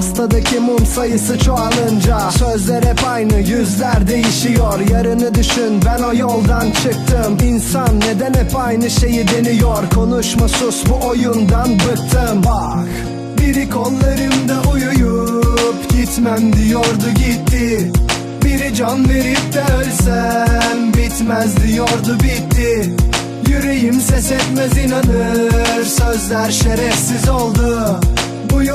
Pastadaki mum sayısı çoğalınca Sözler hep aynı yüzler değişiyor. Yarını düşün ben o yoldan çıktım. İnsan neden hep aynı şeyi deniyor? Konuşma sus bu oyundan bıktım. Bak biri kollarımda uyuyup Gitmem diyordu gitti. Biri can verip de ölsem Bitmez diyordu bitti. Yüreğim ses etmez inanır Sözler şerefsiz oldu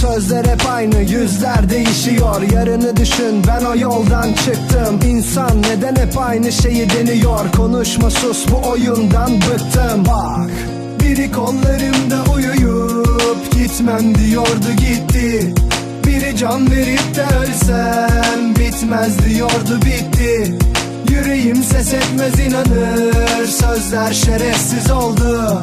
Sözler hep aynı yüzler değişiyor. Yarını düşün ben o yoldan çıktım. İnsan neden hep aynı şeyi deniyor? Konuşma sus bu oyundan bıktım. Bak biri kollarımda uyuyup Gitmem diyordu gitti. Biri can verip de ölsem Bitmez diyordu bitti. Yüreğim ses etmez inanır. Sözler şerefsiz oldu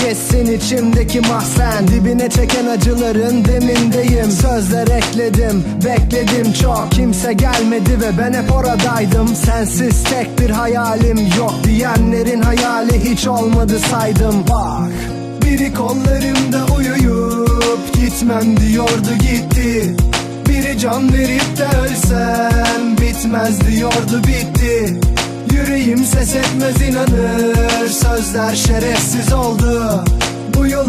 geçsin içimdeki mahzen. Dibine çeken acıların demindeyim. Sözler ekledim bekledim. Çok Kimse gelmedi ve ben hep oradaydım. Sensiz tek bir hayalim yok Diyenlerin hayali hiç olmadı saydım. Bak biri kollarımda uyuyup Gitmem diyordu gitti. Biri can verip de ölsem Bitmez diyordu bitti. Yüreğim ses etmez inanır Sözler şerefsiz oldu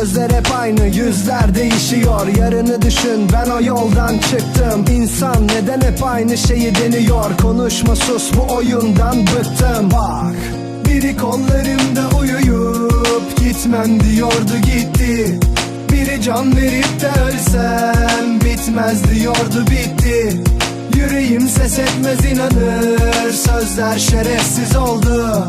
Sözler hep aynı yüzler değişiyor. Yarını düşün ben o yoldan çıktım. İnsan neden hep aynı şeyi deniyor? Konuşma sus bu oyundan bıktım. Bak biri kollarımda uyuyup Gitmem diyordu gitti. Biri can verip de ölsem Bitmez diyordu bitti. Yüreğim ses etmez inanır Sözler şerefsiz oldu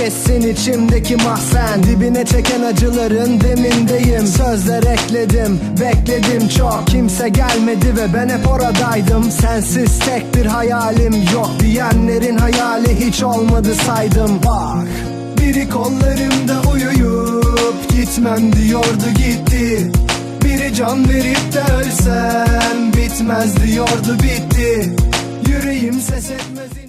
geçsin içimdeki mahzen. Dibine çeken acıların demindeyim. Sözler ekledim bekledim çok. Kimse gelmedi ve ben hep oradaydım. Sensiz tek bir hayalim yok Diyenlerin hayali hiç olmadı saydım. Bak biri kollarımda uyuyup Gitmem diyordu gitti. Biri can verip de ölsem Bitmez diyordu bitti. Yüreğim ses etmez